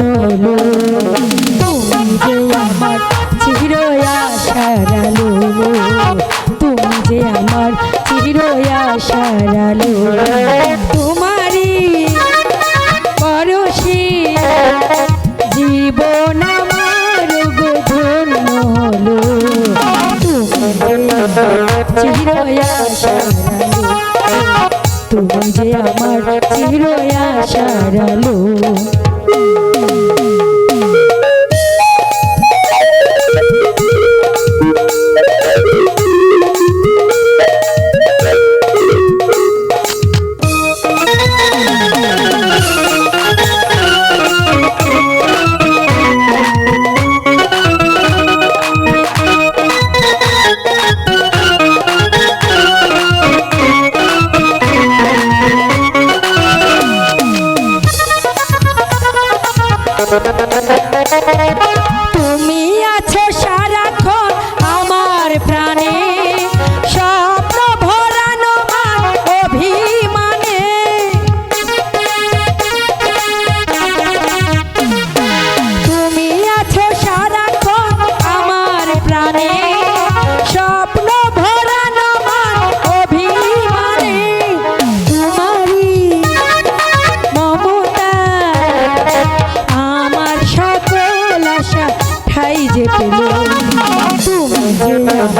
বলো তুমি যে আমার চির আশার তুমি যে আমার চির আশার আলো তোমারই জীবন আমার ধন্য হলো তুমি চির তুমি যে আমার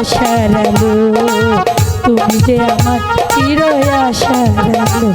আশার আলো তুমি যে আমার চির আলো